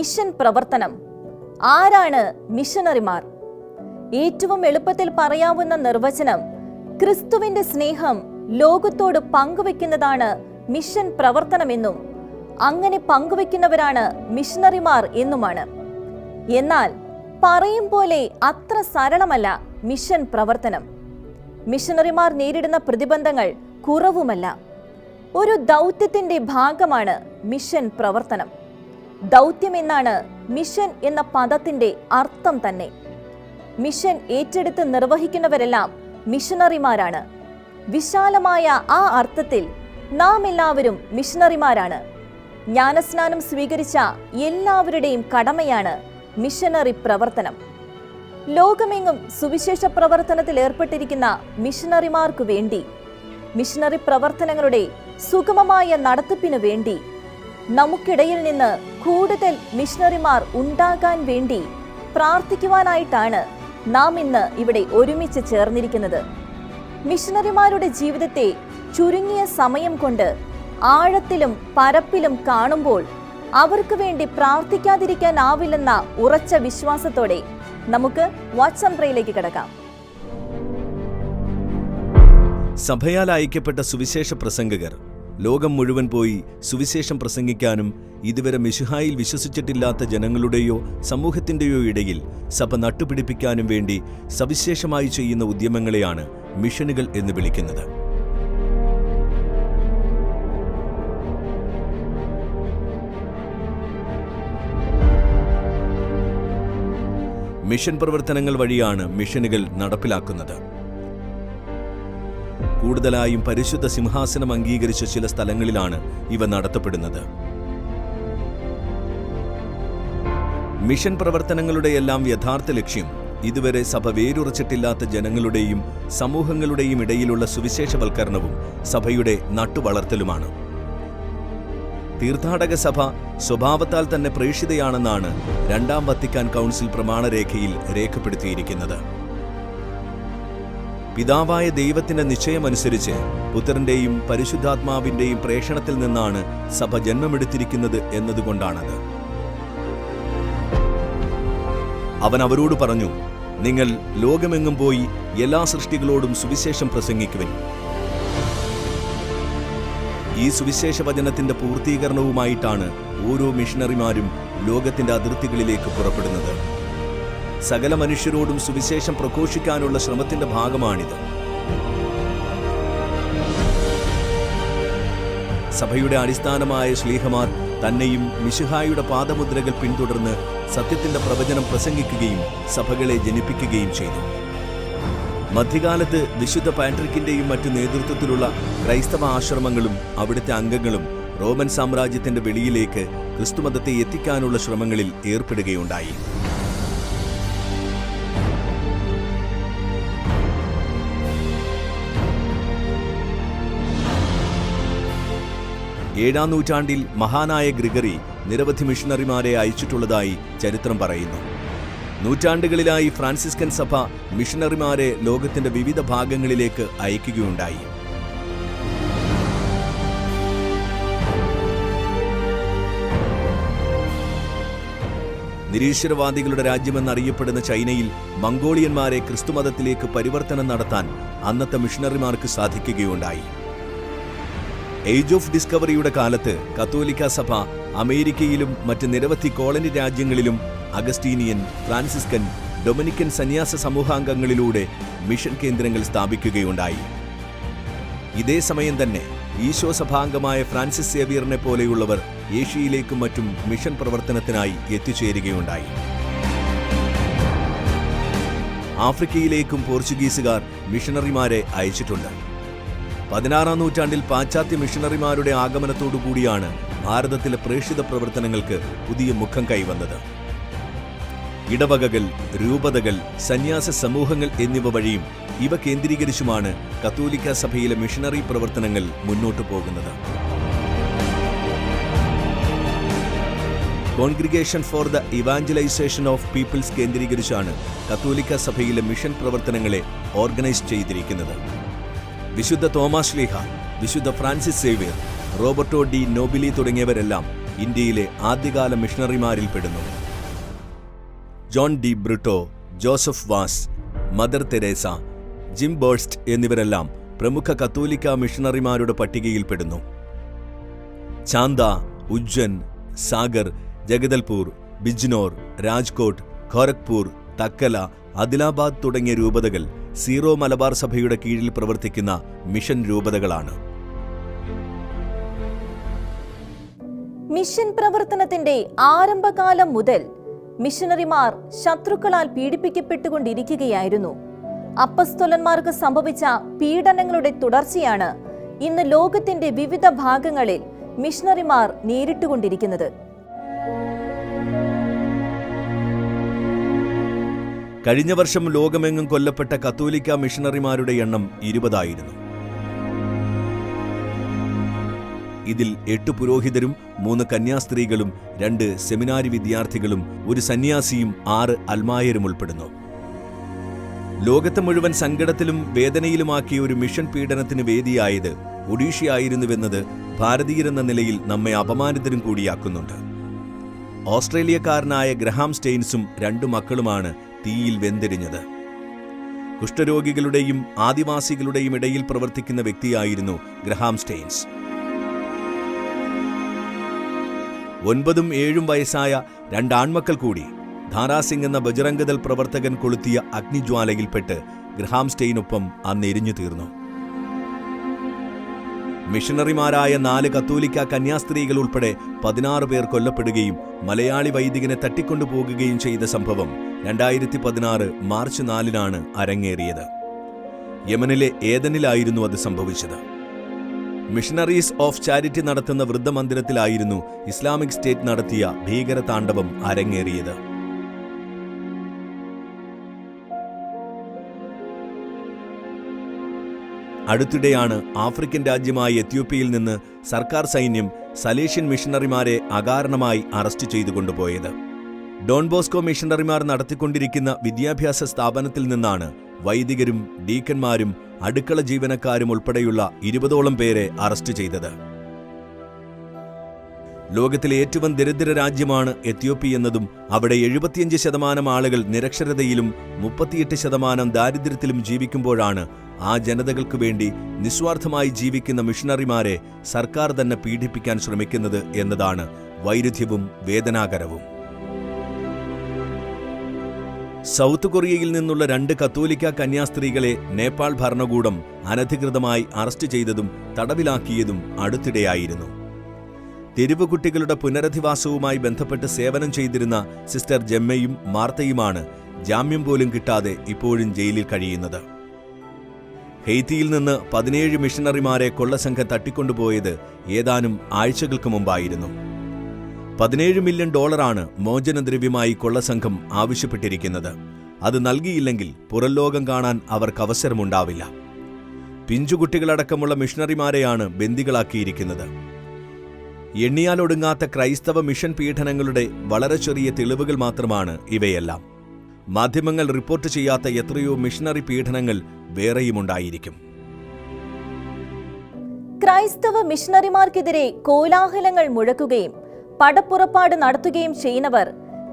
Mission പ്രവർത്തനം. ആരാണ് മിഷനറിമാർ ഏറ്റവും എളുപ്പത്തിൽ പറയാവുന്ന നിർവചനം ക്രിസ്തുവിന്റെ സ്നേഹം ലോകത്തോട് പങ്കുവെക്കുന്നതാണ് മിഷൻ പ്രവർത്തനമെന്നും അങ്ങനെ പങ്കുവെക്കുന്നവരാണ് മിഷണറിമാർ എന്നുമാണ്. എന്നാൽ പറയും പോലെ അത്ര സരളമല്ല മിഷൻ പ്രവർത്തനം. മിഷണറിമാർ നേരിടുന്ന പ്രതിബന്ധങ്ങൾ കുറവുമല്ല. ഒരു ദൗത്യത്തിന്റെ ഭാഗമാണ് മിഷൻ പ്രവർത്തനം. ദൗത്യം എന്നാണ് മിഷൻ എന്ന പദത്തിന്റെ അർത്ഥം തന്നെ. മിഷൻ ഏറ്റെടുത്ത് നിർവഹിക്കുന്നവരെല്ലാം മിഷണറിമാരാണ്. വിശാലമായ ആ അർത്ഥത്തിൽ നാം എല്ലാവരും മിഷണറിമാരാണ്. ജ്ഞാനസ്നാനം സ്വീകരിച്ച എല്ലാവരുടെയും കടമയാണ് മിഷനറി പ്രവർത്തനം. ലോകമെങ്ങും സുവിശേഷ പ്രവർത്തനത്തിൽ ഏർപ്പെട്ടിരിക്കുന്ന മിഷണറിമാർക്കു വേണ്ടി മിഷണറി പ്രവർത്തനങ്ങളുടെ സുഗമമായ നടത്തിപ്പിനു വേണ്ടി നമുക്കിടയിൽ നിന്ന് കൂടുതൽ മിഷണറിമാർ ഉണ്ടാകാൻ വേണ്ടി പ്രാർത്ഥിക്കുവാനായിട്ടാണ് നാം ഇന്ന് ഇവിടെ ഒരുമിച്ച് ചേർന്നിരിക്കുന്നത്. മിഷണറിമാരുടെ ജീവിതത്തെ ചുരുങ്ങിയ സമയം കൊണ്ട് ആഴത്തിലും പരപ്പിലും കാണുമ്പോൾ അവർക്ക് വേണ്ടി പ്രാർത്ഥിക്കാതിരിക്കാനാവില്ലെന്ന ഉറച്ച വിശ്വാസത്തോടെ നമുക്ക് വാട്സം പ്രയിലേക്ക് കിടക്കാം. സഭയാൽ അയക്കപ്പെട്ട സുവിശേഷ പ്രസംഗകർ ലോകം മുഴുവൻ പോയി സുവിശേഷം പ്രസംഗിക്കാനും ഇതുവരെ മിശുഹായിൽ വിശ്വസിച്ചിട്ടില്ലാത്ത ജനങ്ങളുടെയോ സമൂഹത്തിന്റെയോ ഇടയിൽ സഭ നട്ടുപിടിപ്പിക്കാനും വേണ്ടി സവിശേഷമായി ചെയ്യുന്ന ഉദ്യമങ്ങളെയാണ് മിഷനുകൾ എന്ന് വിളിക്കുന്നത്. മിഷൻ പ്രവർത്തനങ്ങൾ വഴിയാണ് മിഷനുകൾ നടപ്പിലാക്കുന്നത്. കൂടുതലായും പരിശുദ്ധ സിംഹാസനം അംഗീകരിച്ച ചില സ്ഥലങ്ങളിലാണ് ഇവ നടത്തപ്പെടുന്നത്. മിഷൻ പ്രവർത്തനങ്ങളുടെ എല്ലാം യഥാർത്ഥ ലക്ഷ്യം ഇതുവരെ സഭ വേരുറച്ചിട്ടില്ലാത്ത ജനങ്ങളുടെയും സമൂഹങ്ങളുടെയും ഇടയിലുള്ള സുവിശേഷവൽക്കരണവും സഭയുടെ നട്ടുവളർത്തലുമാണ്. തീർത്ഥാടക സഭ സ്വഭാവത്താൽ തന്നെ പ്രേക്ഷിതയാണെന്നാണ് രണ്ടാം വത്തിക്കാൻ കൗൺസിൽ പ്രമാണരേഖയിൽ രേഖപ്പെടുത്തിയിരിക്കുന്നത്. പിതാവായ ദൈവത്തിന്റെ നിശ്ചയമനുസരിച്ച് പുത്രന്റെയും പരിശുദ്ധാത്മാവിന്റെയും പ്രേഷണത്തിൽ നിന്നാണ് സഭ ജന്മമെടുത്തിരിക്കുന്നത് എന്നതുകൊണ്ടാണത്. അവൻ അവരോട് പറഞ്ഞു നിങ്ങൾ ലോകമെങ്ങും പോയി എല്ലാ സൃഷ്ടികളോടും സുവിശേഷം പ്രസംഗിക്കുവിൻ. ഈ സുവിശേഷ വചനത്തിന്റെ പൂർത്തീകരണവുമായിട്ടാണ് ഓരോ മിഷണറിമാരും ലോകത്തിന്റെ അതിർത്തികളിലേക്ക് പുറപ്പെടുന്നത്. സകല മനുഷ്യരോടും സുവിശേഷം പ്രഘോഷിക്കാനുള്ള ശ്രമത്തിന്റെ ഭാഗമാണിത്. സഭയുടെ അടിസ്ഥാനമായ ശ്ലീഹമാർ തന്നെയും മിശുഹായുടെ പാദമുദ്രകൾ പിന്തുടർന്ന് സത്യത്തിന്റെ പ്രവചനം പ്രസംഗിക്കുകയും സഭകളെ ജനിപ്പിക്കുകയും ചെയ്തു. മധ്യകാലത്ത് വിശുദ്ധ പാട്രിക്കിന്റെയും മറ്റു നേതൃത്വത്തിലുള്ള ക്രൈസ്തവ ആശ്രമങ്ങളും അവിടുത്തെ അംഗങ്ങളും റോമൻ സാമ്രാജ്യത്തിന്റെ വെളിയിലേക്ക് ക്രിസ്തുമതത്തെ എത്തിക്കാനുള്ള ശ്രമങ്ങളിൽ ഏർപ്പെടുകയുണ്ടായി. ഏഴാം നൂറ്റാണ്ടിൽ മഹാനായ ഗ്രിഗറി നിരവധി മിഷണറിമാരെ അയച്ചിട്ടുള്ളതായി ചരിത്രം പറയുന്നു. നൂറ്റാണ്ടുകളിലായി ഫ്രാൻസിസ്കൻ സഭ മിഷണറിമാരെ ലോകത്തിന്റെ വിവിധ ഭാഗങ്ങളിലേക്ക് അയക്കുകയുണ്ടായി. നിരീശ്വരവാദികളുടെ രാജ്യമെന്നറിയപ്പെടുന്ന ചൈനയിൽ മംഗോളിയന്മാരെ ക്രിസ്തുമതത്തിലേക്ക് പരിവർത്തനം നടത്താൻ അന്നത്തെ മിഷണറിമാർക്ക് സാധിക്കുകയുണ്ടായി. ഏജ് ഓഫ് ഡിസ്കവറിയുടെ കാലത്ത് കത്തോലിക്ക സഭ അമേരിക്കയിലും മറ്റ് നിരവധി കോളനി രാജ്യങ്ങളിലും അഗസ്റ്റീനിയൻ ഫ്രാൻസിസ്കൻ ഡൊമിനിക്കൻ സന്യാസ സമൂഹാംഗങ്ങളിലൂടെ മിഷൻ കേന്ദ്രങ്ങൾ സ്ഥാപിക്കുകയുണ്ടായി. ഇതേ സമയം തന്നെ ഈശോ സഭാംഗമായ ഫ്രാൻസിസ് സേവിയറിനെ പോലെയുള്ളവർ ഏഷ്യയിലേക്കും മറ്റും മിഷൻ പ്രവർത്തനത്തിനായി എത്തിച്ചേരുകയുണ്ടായി. ആഫ്രിക്കയിലേക്കും പോർച്ചുഗീസുകാർ മിഷണറിമാരെ അയച്ചിട്ടുണ്ട്. പതിനാറാം നൂറ്റാണ്ടിൽ പാശ്ചാത്യ മിഷണറിമാരുടെ ആഗമനത്തോടുകൂടിയാണ് ഭാരതത്തിലെ പ്രേക്ഷിത പ്രവർത്തനങ്ങൾക്ക് പുതിയ മുഖം കൈവന്നത്. ഇടവകകൾ രൂപതകൾ സന്യാസ സമൂഹങ്ങൾ എന്നിവ വഴിയും ഇവ കേന്ദ്രീകരിച്ചുമാണ് കത്തോലിക്ക സഭയിലെ മിഷണറി പ്രവർത്തനങ്ങൾ മുന്നോട്ടു പോകുന്നത്. Congregation for the evangelisation of peoples കേന്ദ്രീകരിച്ചാണ് കത്തോലിക്ക സഭയിലെ മിഷൻ പ്രവർത്തനങ്ങളെ ഓർഗനൈസ് ചെയ്തിരിക്കുന്നത്. വിശുദ്ധ തോമാസ് ലീഹ വിശുദ്ധ Francis Xavier Roberto de Nobili തുടങ്ങിയവരെല്ലാം ഇന്ത്യയിലെ ആദ്യകാല മിഷണറിമാരിൽ പെടുന്നു John de Britto Joseph Vaz Mother Teresa Jim Borst എന്നിവരെല്ലാം പ്രമുഖ കത്തോലിക്ക മിഷണറിമാരുടെ പട്ടികയിൽപ്പെടുന്നു. ചാന്ത ഉജ്ജൻ സാഗർ ജഗദൽപൂർ ബിജ്നോർ രാജ്കോട്ട് ഖോരഗ്പൂർ തക്കല അദിലാബാദ് തുടങ്ങിയ രൂപതകൾ സീറോ മലബാർ സഭയുടെ കീഴിൽ പ്രവർത്തിക്കുന്ന മിഷൻ രൂപതകളാണ്. മിഷൻ പ്രവർത്തനത്തിന്റെ ആരംഭകാലം മുതൽ മിഷനറിമാർ ശത്രുക്കളാൽ പീഡിപ്പിക്കപ്പെട്ടുകൊണ്ടിരിക്കുകയായിരുന്നു. അപ്പസ്തോലന്മാർക്ക് സംഭവിച്ച പീഡനങ്ങളുടെ തുടർച്ചയാണ് ഇന്ന് ലോകത്തിന്റെ വിവിധ ഭാഗങ്ങളിൽ മിഷണറിമാർ നേരിട്ടുകൊണ്ടിരിക്കുന്നത്. കഴിഞ്ഞ വർഷം ലോകമെങ്ങും കൊല്ലപ്പെട്ട കത്തോലിക്ക മിഷണറിമാരുടെ എണ്ണം ഇരുപതായിരുന്നു. ഇതിൽ എട്ട് പുരോഹിതരും മൂന്ന് കന്യാസ്ത്രീകളും രണ്ട് സെമിനാരി വിദ്യാർത്ഥികളും ഒരു സന്യാസിയും ആറ് അൽമായരും ഉൾപ്പെടുന്നു. ലോകത്തെ മുഴുവൻ സങ്കടത്തിലും വേദനയിലുമാക്കിയ ഒരു മിഷൻ പീഡനത്തിന് വേദിയായത് ഒഡീഷയായിരുന്നുവെന്നത് ഭാരതീയരെന്ന നിലയിൽ നമ്മെ അപമാനിതരും കൂടിയാക്കുന്നുണ്ട്. ഓസ്ട്രേലിയക്കാരനായ ഗ്രഹാം സ്റ്റെയിൻസും രണ്ടു മക്കളുമാണ് തീയിൽ വെന്തിരിഞ്ഞത്. കുഷ്ഠരോഗികളുടെയും ആദിവാസികളുടെയും ഇടയിൽ പ്രവർത്തിക്കുന്ന വ്യക്തിയായിരുന്നു ഗ്രഹാം സ്റ്റെയിൻസ്. ഒൻപതും ഏഴും വയസ്സായ രണ്ടാൺമക്കൾ കൂടി ധാരാസിംഗ് എന്ന ബജറംഗദൽ പ്രവർത്തകൻ കൊളുത്തിയ അഗ്നിജ്വാലയിൽപ്പെട്ട് ഗ്രഹാം സ്റ്റെയിനൊപ്പം അന്ന് എരിഞ്ഞു തീർന്നു. മിഷണറിമാരായ നാല് കത്തോലിക്ക കന്യാസ്ത്രീകൾ ഉൾപ്പെടെ പതിനാറ് പേർ കൊല്ലപ്പെടുകയും മലയാളി വൈദികനെ തട്ടിക്കൊണ്ടുപോകുകയും ചെയ്ത സംഭവം രണ്ടായിരത്തി പതിനാറ് മാർച്ച് നാലിനാണ് അരങ്ങേറിയത്. യമനിലെ ഏതനിലായിരുന്നു അത് സംഭവിച്ചത്? മിഷണറീസ് ഓഫ് ചാരിറ്റി നടത്തുന്ന വൃദ്ധമന്ദിരത്തിലായിരുന്നു ഇസ്ലാമിക് സ്റ്റേറ്റ് നടത്തിയ ഭീകരതാണ്ഡവം അരങ്ങേറിയത്. അടുത്തിടെയാണ് ആഫ്രിക്കൻ രാജ്യമായ എത്യോപ്യയിൽ നിന്ന് സർക്കാർ സൈന്യം സലേഷ്യൻ മിഷണറിമാരെ അകാരണമായി അറസ്റ്റ് ചെയ്തു കൊണ്ടുപോയത്. ഡോൺ ബോസ്കോ മിഷണറിമാർ നടത്തിക്കൊണ്ടിരിക്കുന്ന വിദ്യാഭ്യാസ സ്ഥാപനത്തിൽ നിന്നാണ് വൈദികരും ഡീക്കന്മാരും അടുക്കള ജീവനക്കാരും ഉൾപ്പെടെയുള്ള ഇരുപതോളം പേരെ അറസ്റ്റ് ചെയ്തത്. ലോകത്തിലെ ഏറ്റവും ദരിദ്ര രാജ്യമാണ് എത്യോപ്യ എന്നതും അവിടെ എഴുപത്തിയഞ്ച് ശതമാനം ആളുകൾ നിരക്ഷരതയിലും മുപ്പത്തിയെട്ട് ശതമാനം ദാരിദ്ര്യത്തിലും ജീവിക്കുമ്പോഴാണ് ആ ജനതകൾക്ക് വേണ്ടി നിസ്വാർത്ഥമായി ജീവിക്കുന്ന മിഷണറിമാരെ സർക്കാർ തന്നെ പീഡിപ്പിക്കാൻ ശ്രമിക്കുന്നത് എന്നതാണ് വൈരുദ്ധ്യവും വേദനാകരവും. സൗത്ത് കൊറിയയിൽ നിന്നുള്ള രണ്ട് കത്തോലിക്ക കന്യാസ്ത്രീകളെ നേപ്പാൾ ഭരണകൂടം അനധികൃതമായി അറസ്റ്റ് ചെയ്തതും തടവിലാക്കിയതും അടുത്തിടെയായിരുന്നു. തെരുവ് കുട്ടികളുടെ പുനരധിവാസവുമായി ബന്ധപ്പെട്ട് സേവനം ചെയ്തിരുന്ന സിസ്റ്റർ ജമ്മയും മാർത്തയുമാണ് ജാമ്യം പോലും കിട്ടാതെ ഇപ്പോഴും ജയിലിൽ കഴിയുന്നത്. ഹെയ്ത്തിയിൽ നിന്ന് പതിനേഴ് മിഷണറിമാരെ കൊള്ളസംഘം തട്ടിക്കൊണ്ടുപോയത് ഏതാനും ആഴ്ചകൾക്ക് മുമ്പായിരുന്നു. പതിനേഴ് മില്യൺ ഡോളറാണ് മോചനദ്രവ്യമായി കൊള്ളസംഘം ആവശ്യപ്പെട്ടിരിക്കുന്നത്. അത് നൽകിയില്ലെങ്കിൽ പുറലോകം കാണാൻ അവർക്ക് അവസരമുണ്ടാവില്ല. പിഞ്ചുകുട്ടികളടക്കമുള്ള മിഷണറിമാരെയാണ് ബന്ദികളാക്കിയിരിക്കുന്നത്. എണ്ണിയാലൊടുങ്ങാത്ത ക്രൈസ്തവ മിഷൻ പീഡനങ്ങളുടെ വളരെ ചെറിയ തെളിവുകൾ മാത്രമാണ് ഇവയെല്ലാം. മാധ്യമങ്ങൾ റിപ്പോർട്ട് ചെയ്യാത്ത എത്രയോ മിഷണറി പീഡനങ്ങൾ വേറെയുമുണ്ടായിരിക്കും. ക്രൈസ്തവ മിഷണറിമാർക്കെതിരെ കോലാഹലങ്ങൾ മുഴക്കുകയും പടപ്പുറപ്പാട് നടത്തുകയും ചെയ്യുന്നവർ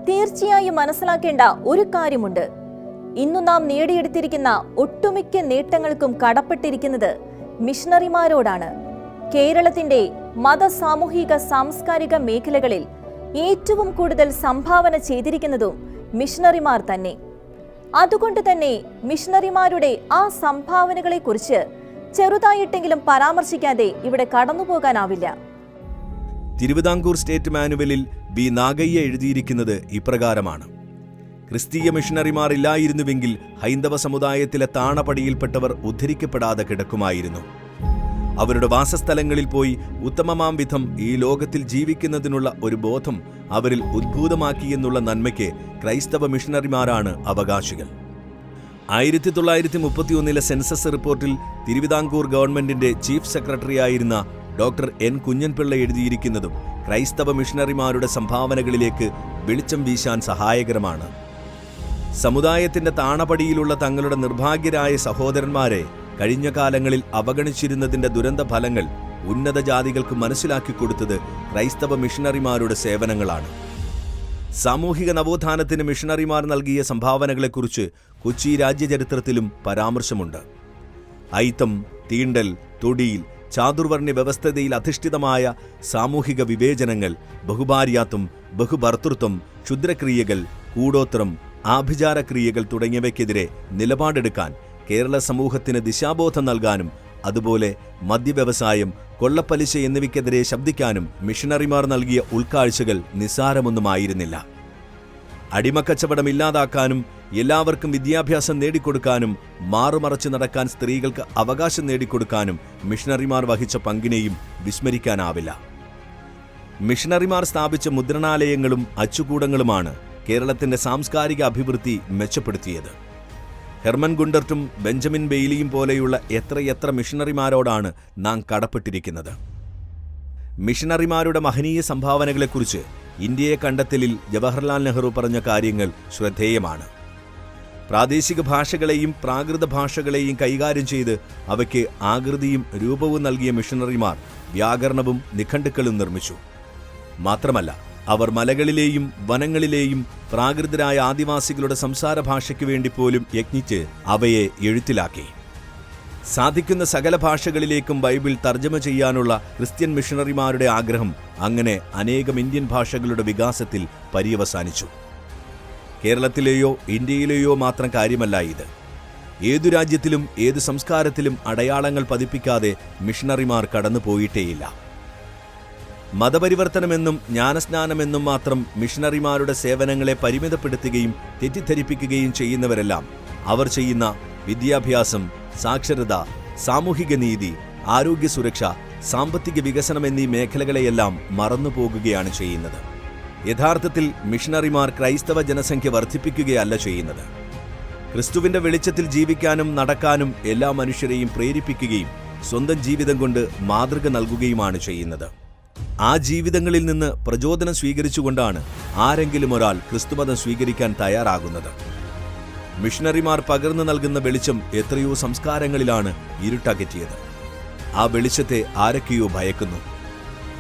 തീർച്ചയായും മനസ്സിലാക്കേണ്ട ഒരു കാര്യമുണ്ട്. ഇന്നു നാം നേടിയെടുത്തിരിക്കുന്ന ഒട്ടുമിക്ക നേട്ടങ്ങൾക്കും കടപ്പെട്ടിരിക്കുന്നത് മിഷണറിമാരോടാണ്. കേരളത്തിന്റെ മത സാമൂഹിക സാംസ്കാരിക മേഖലകളിൽ ഏറ്റവും കൂടുതൽ സംഭാവന ചെയ്തിരിക്കുന്നതും മിഷണറിമാർ തന്നെ. അതുകൊണ്ട് തന്നെ മിഷണറിമാരുടെ ആ സംഭാവനകളെക്കുറിച്ച് ചെറുതായിട്ടെങ്കിലും പരാമർശിക്കാതെ ഇവിടെ കടന്നുപോകാനാവില്ല. തിരുവിതാംകൂർ സ്റ്റേറ്റ് മാനുവലിൽ ബി നാഗയ്യ എഴുതിയിരിക്കുന്നത് ഇപ്രകാരമാണ്. ക്രിസ്തീയ മിഷണറിമാർ ഇല്ലായിരുന്നുവെങ്കിൽ ഹൈന്ദവ സമുദായത്തിലെ താണപടിയിൽപ്പെട്ടവർ ഉദ്ധരിക്കപ്പെടാതെ കിടക്കുമായിരുന്നു. അവരുടെ വാസസ്ഥലങ്ങളിൽ പോയി ഉത്തമമാം വിധം ഈ ലോകത്തിൽ ജീവിക്കുന്നതിനുള്ള ഒരു ബോധം അവരിൽ ഉദ്ഭൂതമാക്കിയെന്നുള്ള നന്മയ്ക്ക് ക്രൈസ്തവ മിഷണറിമാരാണ് അവകാശികൾ. ആയിരത്തി തൊള്ളായിരത്തി മുപ്പത്തിയൊന്നിലെ സെൻസസ് റിപ്പോർട്ടിൽ തിരുവിതാംകൂർ ഗവൺമെന്റിന്റെ ചീഫ് സെക്രട്ടറിയായിരുന്ന ഡോക്ടർ എൻ കുഞ്ഞൻപിള്ള എഴുതിയിരിക്കുന്നതും ക്രൈസ്തവ മിഷണറിമാരുടെ സംഭാവനകളിലേക്ക് വെളിച്ചം വീശാൻ സഹായകരമാണ്. സമുദായത്തിന്റെ താണപടിയിലുള്ള തങ്ങളുടെ നിർഭാഗ്യരായ സഹോദരന്മാരെ കഴിഞ്ഞ കാലങ്ങളിൽ അവഗണിച്ചിരുന്നതിന്റെ ദുരന്ത ഫലങ്ങൾ ഉന്നത ജാതികൾക്ക് മനസ്സിലാക്കി കൊടുത്തത് ക്രൈസ്തവ മിഷണറിമാരുടെ സേവനങ്ങളാണ്. സാമൂഹിക നവോത്ഥാനത്തിന് മിഷണറിമാർ നൽകിയ സംഭാവനകളെക്കുറിച്ച് കൊച്ചി രാജ്യചരിത്രത്തിലും പരാമർശമുണ്ട്. ഐത്തം തീണ്ടൽ തൊടിയിൽ ചാതുർവർണ വ്യവസ്ഥതയിൽ അധിഷ്ഠിതമായ സാമൂഹിക വിവേചനങ്ങൾ ബഹുഭാര്യാത്വം ബഹുഭർത്തൃത്വം ക്ഷുദ്രക്രിയകൾ കൂടോത്രം ആഭിചാരക്രിയകൾ തുടങ്ങിയവയ്ക്കെതിരെ നിലപാടെടുക്കാൻ കേരള സമൂഹത്തിന് ദിശാബോധം നൽകാനും അതുപോലെ മദ്യവ്യവസായം കൊള്ളപ്പലിശ എന്നിവയ്ക്കെതിരെ ശബ്ദിക്കാനും മിഷണറിമാർ നൽകിയ ഉൾക്കാഴ്ചകൾ നിസ്സാരമൊന്നുമായിരുന്നില്ല. അടിമക്കച്ചവടം ഇല്ലാതാക്കാനും എല്ലാവർക്കും വിദ്യാഭ്യാസം നേടിക്കൊടുക്കാനും മാറുമറച്ച് നടക്കാൻ സ്ത്രീകൾക്ക് അവകാശം നേടിക്കൊടുക്കാനും മിഷണറിമാർ വഹിച്ച പങ്കിനെയും വിസ്മരിക്കാനാവില്ല. മിഷണറിമാർ സ്ഥാപിച്ച മുദ്രണാലയങ്ങളും അച്ചുകൂടങ്ങളുമാണ് കേരളത്തിന്റെ സാംസ്കാരിക അഭിവൃദ്ധി മെച്ചപ്പെടുത്തിയത്. ഹെർമൻ ഗുണ്ടർട്ടും ബെഞ്ചമിൻ ബെയ്ലിയും പോലെയുള്ള എത്രയെത്ര മിഷണറിമാരോടാണ് നാം കടപ്പെട്ടിരിക്കുന്നത്. മിഷണറിമാരുടെ മഹനീയ സംഭാവനകളെക്കുറിച്ച് ഇന്ത്യയെ കണ്ടെത്തലിൽ ജവഹർലാൽ നെഹ്റു പറഞ്ഞ കാര്യങ്ങൾ ശ്രദ്ധേയമാണ്. പ്രാദേശിക ഭാഷകളെയും പ്രാകൃത ഭാഷകളെയും കൈകാര്യം ചെയ്ത് അവയ്ക്ക് ആകൃതിയും രൂപവും നൽകിയ മിഷണറിമാർ വ്യാകരണവും നിഘണ്ടുക്കളും നിർമ്മിച്ചു. മാത്രമല്ല അവർ മലകളിലെയും വനങ്ങളിലെയും പ്രാകൃതരായ ആദിവാസികളുടെ സംസാര ഭാഷയ്ക്ക് വേണ്ടി പോലും യജ്ഞിച്ച് അവയെ എഴുത്തിലാക്കി. സാധിക്കുന്ന സകല ഭാഷകളിലേക്കും ബൈബിൾ തർജമ ചെയ്യാനുള്ള ക്രിസ്ത്യൻ മിഷണറിമാരുടെ ആഗ്രഹം അങ്ങനെ അനേകം ഇന്ത്യൻ ഭാഷകളുടെ വികാസത്തിൽ പര്യവസാനിച്ചു. കേരളത്തിലെയോ ഇന്ത്യയിലെയോ മാത്രം കാര്യമല്ല ഇത്. ഏതു രാജ്യത്തിലും ഏതു സംസ്കാരത്തിലും അടയാളങ്ങൾ പതിപ്പിക്കാതെ മിഷണറിമാർ കടന്നുപോയിട്ടേയില്ല മതപരിവർത്തനമെന്നും ജ്ഞാനസ്നാനമെന്നും മാത്രം മിഷണറിമാരുടെ സേവനങ്ങളെ പരിമിതപ്പെടുത്തുകയും തെറ്റിദ്ധരിപ്പിക്കുകയും ചെയ്യുന്നവരെല്ലാം അവർ ചെയ്യുന്ന വിദ്യാഭ്യാസം സാക്ഷരത സാമൂഹിക നീതി ആരോഗ്യ സുരക്ഷ സാമ്പത്തിക വികസനം എന്നീ മേഖലകളെയെല്ലാം മറന്നുപോകുകയാണ് ചെയ്യുന്നത്. യഥാർത്ഥത്തിൽ മിഷണറിമാർ ക്രൈസ്തവ ജനസംഖ്യ വർദ്ധിപ്പിക്കുകയല്ല ചെയ്യുന്നത്. ക്രിസ്തുവിന്റെ വെളിച്ചത്തിൽ ജീവിക്കാനും നടക്കാനും എല്ലാ മനുഷ്യരെയും പ്രേരിപ്പിക്കുകയും സ്വന്തം ജീവിതം കൊണ്ട് മാതൃക നൽകുകയുമാണ് ചെയ്യുന്നത്. ആ ജീവിതങ്ങളിൽ നിന്ന് പ്രചോദനം സ്വീകരിച്ചുകൊണ്ടാണ് ആരെങ്കിലും ഒരാൾ ക്രിസ്തുമതം സ്വീകരിക്കാൻ തയ്യാറാകുന്നത്. മിഷണറിമാർ പകർന്നു നൽകുന്ന വെളിച്ചം എത്രയോ സംസ്കാരങ്ങളിലാണ് ഇരുട്ടകറ്റിയത്. ആ വെളിച്ചത്തെ ആരൊക്കെയോ ഭയക്കുന്നു.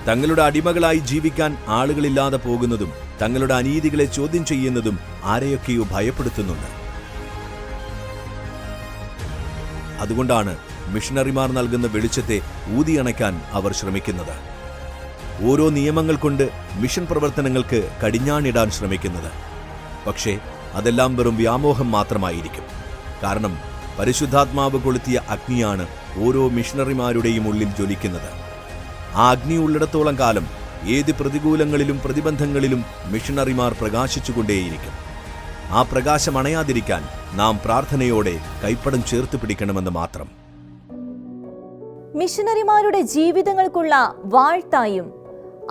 തങ്ങളുടെ അടിമകളായി ജീവിക്കാൻ ആളുകളില്ലാതെ പോകുന്നതും തങ്ങളുടെ അനീതികളെ ചോദ്യം ചെയ്യുന്നതും ആരെയൊക്കെയോ ഭയപ്പെടുത്തുന്നുണ്ട്. അതുകൊണ്ടാണ് മിഷണറിമാർ നൽകുന്ന വെളിച്ചത്തെ ഊതിയണയ്ക്കാൻ അവർ ശ്രമിക്കുന്നത്. ഓരോ നിയമങ്ങൾ കൊണ്ട് മിഷൻ പ്രവർത്തനങ്ങൾക്ക് കടിഞ്ഞാണിടാൻ ശ്രമിക്കുന്നത്. പക്ഷേ അതെല്ലാം വെറും വ്യാമോഹം മാത്രമായിരിക്കും. കാരണം പരിശുദ്ധാത്മാവ് കൊളുത്തിയ അഗ്നിയാണ് ഓരോ മിഷണറിമാരുടെയും ഉള്ളിൽ ജ്വലിക്കുന്നത്. ആ അഗ്നി ഉള്ളിടത്തോളം കാലം ഏത് പ്രതികൂലങ്ങളിലും പ്രതിബന്ധങ്ങളിലും മിഷണറിമാർ പ്രകാശിച്ചുകൊണ്ടേയിരിക്കും. ആ പ്രകാശം അണയാതിരിക്കാൻ നാം പ്രാർത്ഥനയോടെ കൈപ്പടം ചേർത്ത് പിടിക്കണമെന്ന് മാത്രം. മിഷണറിമാരുടെ ജീവിതങ്ങൾക്കുള്ള വാഴ്ത്തായും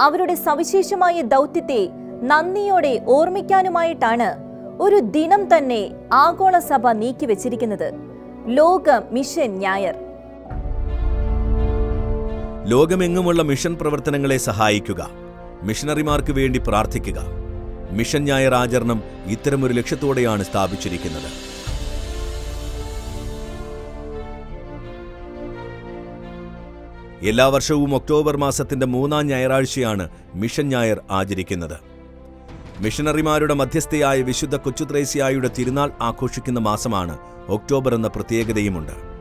അവരുടെ സവിശേഷമായ ദൗത്യത്തെ നന്ദിയോടെ ഓർമ്മിക്കാനുമായിട്ടാണ് ഒരു ദിനം തന്നെ ആഗോള സഭ നീക്കിവെച്ചിരിക്കുന്നത്. ലോക മിഷൻ ഞായർ. ലോകമെങ്ങുമുള്ള മിഷൻ പ്രവർത്തനങ്ങളെ സഹായിക്കുക. മിഷണറിമാർക്ക് വേണ്ടി പ്രാർത്ഥിക്കുക. മിഷൻ ഞായർ ആചരണം ഇത്തരമൊരു ലക്ഷ്യത്തോടെയാണ് സ്ഥാപിച്ചിരിക്കുന്നത്. എല്ലാ വർഷവും ഒക്ടോബർ മാസത്തിന്റെ മൂന്നാം ഞായറാഴ്ചയാണ് മിഷൻ ഞായർ ആചരിക്കുന്നത്. മിഷണറിമാരുടെ മധ്യസ്ഥയായ വിശുദ്ധ കൊച്ചുത്രേസ്യായുടെ തിരുനാൾ ആഘോഷിക്കുന്ന മാസമാണ് ഒക്ടോബർ എന്ന പ്രത്യേകതയുമുണ്ട്.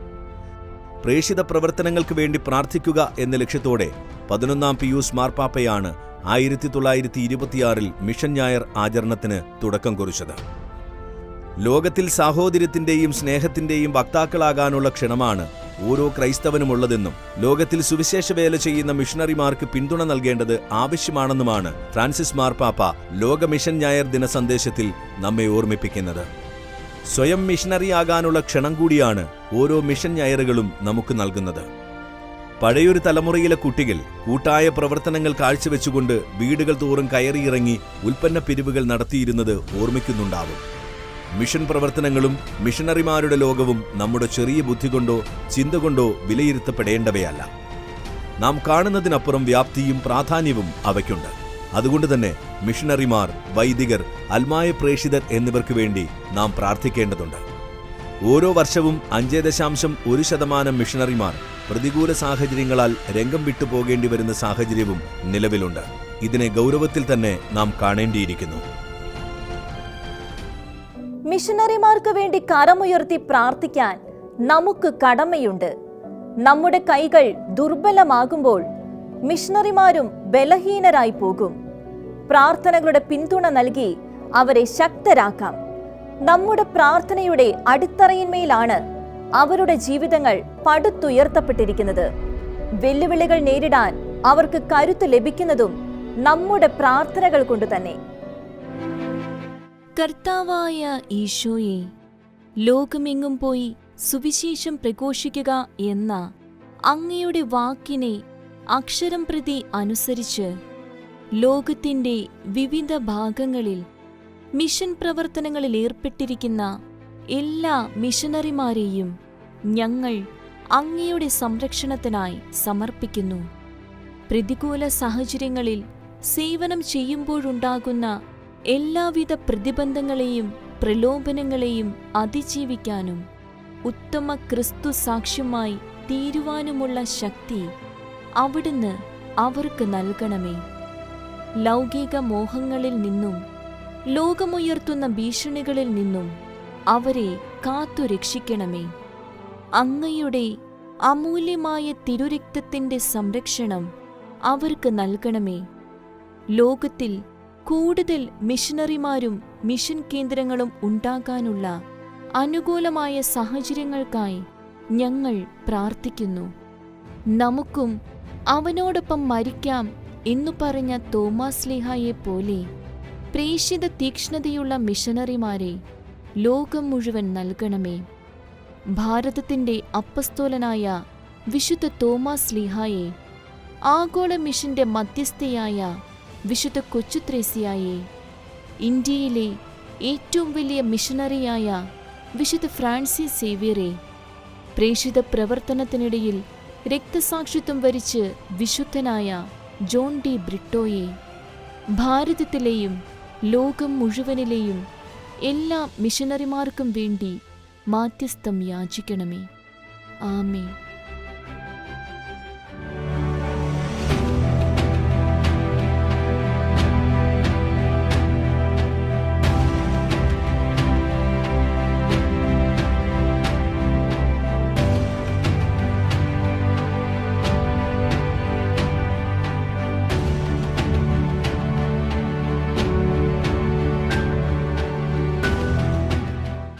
പ്രേഷിത പ്രവർത്തനങ്ങൾക്ക് വേണ്ടി പ്രാർത്ഥിക്കുക എന്ന ലക്ഷ്യത്തോടെ പതിനൊന്നാം പിയൂസ് മാർപ്പാപ്പയാണ് ആയിരത്തി തൊള്ളായിരത്തി ഇരുപത്തിയാറിൽ മിഷൻ ഞായർ ആചരണത്തിന് തുടക്കം കുറിച്ചത്. ലോകത്തിൽ സാഹോദര്യത്തിന്റെയും സ്നേഹത്തിന്റെയും വക്താക്കളാകാനുള്ള ക്ഷണമാണ് ഓരോ ക്രൈസ്തവനുമുള്ളതെന്നും ലോകത്തിൽ സുവിശേഷ വേല ചെയ്യുന്ന മിഷണറിമാർക്ക് പിന്തുണ നൽകേണ്ടത് ആവശ്യമാണെന്നുമാണ് ഫ്രാൻസിസ് മാർപ്പാപ്പ ലോക മിഷൻ ഞായർ ദിന സന്ദേശത്തിൽ നമ്മെ ഓർമ്മിപ്പിക്കുന്നത്. സ്വയം മിഷണറിയാകാനുള്ള ക്ഷണം കൂടിയാണ് ഓരോ മിഷൻ ഞായറുകളും നമുക്ക് നൽകുന്നത്. പഴയൊരു തലമുറയിലെ കുട്ടികൾ കൂട്ടായ പ്രവർത്തനങ്ങൾ കാഴ്ചവെച്ചുകൊണ്ട് വീടുകൾ തോറും കയറിയിറങ്ങി ഉൽപ്പന്ന പിരിവുകൾ നടത്തിയിരുന്നത് ഓർമ്മിക്കുന്നുണ്ടാവും. മിഷൻ പ്രവർത്തനങ്ങളും മിഷണറിമാരുടെ ലോകവും നമ്മുടെ ചെറിയ ബുദ്ധി കൊണ്ടോ ചിന്ത കൊണ്ടോ വിലയിരുത്തപ്പെടേണ്ടവയല്ല. നാം കാണുന്നതിനപ്പുറം വ്യാപ്തിയും പ്രാധാന്യവും അവയ്ക്കുണ്ട്. അതുകൊണ്ട് തന്നെ മിഷണറിമാർ വൈദികർ അൽമായ പ്രേഷിതർ എന്നിവർക്ക് വേണ്ടി നാം പ്രാർത്ഥിക്കേണ്ടതുണ്ട്. ഓരോ വർഷവും അഞ്ചേ ദശാംശം ഒരു ശതമാനം മിഷണറിമാർ പ്രതികൂല സാഹചര്യങ്ങളാൽ രംഗം വിട്ടുപോകേണ്ടി വരുന്ന സാഹചര്യവും നിലവിലുണ്ട്. ഇതിനെ ഗൗരവത്തിൽ തന്നെ നാം കാണേണ്ടിയിരിക്കുന്നു. മിഷണറിമാർക്ക് വേണ്ടി കരമുയർത്തി പ്രാർത്ഥിക്കാൻ നമുക്ക് കടമയുണ്ട്. നമ്മുടെ കൈകൾ ദുർബലമാകുമ്പോൾ മിഷണറിമാരും ബലഹീനരായി പോകും. പ്രാർത്ഥനകളുടെ പിന്തുണ നൽകി അവരെ ശക്തരാക്കാം. നമ്മുടെ പ്രാർത്ഥനയുടെ അടിത്തറയിന്മേലാണ് അവരുടെ ജീവിതങ്ങൾ പടുത്തുയർത്തപ്പെട്ടിരിക്കുന്നത്. വെല്ലുവിളികൾ നേരിടാൻ അവർക്ക് കരുത്ത് ലഭിക്കുന്നതും നമ്മുടെ പ്രാർത്ഥനകൾ കൊണ്ട് തന്നെ. കർത്താവായ ഈശോയെ ലോകമെങ്ങും പോയി സുവിശേഷം പ്രഘോഷിക്കുക എന്ന അങ്ങയുടെ വാക്കിനെ അക്ഷരം പ്രതി അനുസരിച്ച് ലോകത്തിന്റെ വിവിധ ഭാഗങ്ങളിൽ മിഷൻ പ്രവർത്തനങ്ങളിൽ ഏർപ്പെട്ടിരിക്കുന്ന എല്ലാ മിഷനറിമാരെയും ഞങ്ങൾ അങ്ങയുടെ സംരക്ഷണത്തിനായി സമർപ്പിക്കുന്നു. പ്രതികൂല സാഹചര്യങ്ങളിൽ സേവനം ചെയ്യുമ്പോഴുണ്ടാകുന്ന എല്ലാവിധ പ്രതിബന്ധങ്ങളെയും പ്രലോഭനങ്ങളെയും അതിജീവിക്കാനും ഉത്തമ ക്രിസ്തു സാക്ഷ്യമായി തീരുവാനുമുള്ള ശക്തി അവിടുന്ന് അവർക്ക് നൽകണമേ. ലൗകിക മോഹങ്ങളിൽ നിന്നും ലോകമുയർത്തുന്ന ഭീഷണികളിൽ നിന്നും അവരെ കാത്തു രക്ഷിക്കണമേ അങ്ങയുടെ അമൂല്യമായ തിരുരക്തത്തിന്റെ സംരക്ഷണം അവർക്ക് നൽകണമേ. ലോകത്തിൽ കൂടുതൽ മിഷനറിമാരും മിഷൻ കേന്ദ്രങ്ങളും ഉണ്ടാകാനുള്ള അനുകൂലമായ സാഹചര്യങ്ങൾക്കായി ഞങ്ങൾ പ്രാർത്ഥിക്കുന്നു. നമുക്കും അവനോടൊപ്പം മരിക്കാം എന്നു പറഞ്ഞ തോമാസ് ലിഹായെ പോലെ പ്രേഷിത തീക്ഷ്ണതയുള്ള മിഷണറിമാരെ ലോകം മുഴുവൻ നൽകണമേ. ഭാരതത്തിന്റെ അപ്പസ്തോലനായ വിശുദ്ധ തോമാസ് ലിഹായെ ആഗോള മിഷന്റെ മധ്യസ്ഥയായ വിശുദ്ധ കൊച്ചുത്രേസിയായെ ഇന്ത്യയിലെ ഏറ്റവും വലിയ മിഷണറിയായ വിശുദ്ധ ഫ്രാൻസിസ് സേവ്യറെ പ്രേഷിത പ്രവർത്തനത്തിനിടയിൽ രക്തസാക്ഷിത്വം വരിച്ച് വിശുദ്ധനായ ജോൺ ഡി ബ്രിട്ടോയെ ഭാരതത്തിലെയും ലോകം മുഴുവനിലെയും എല്ലാ മിഷനറിമാർക്കും വേണ്ടി മാധ്യസ്ഥം യാചിക്കണമേ. ആമേ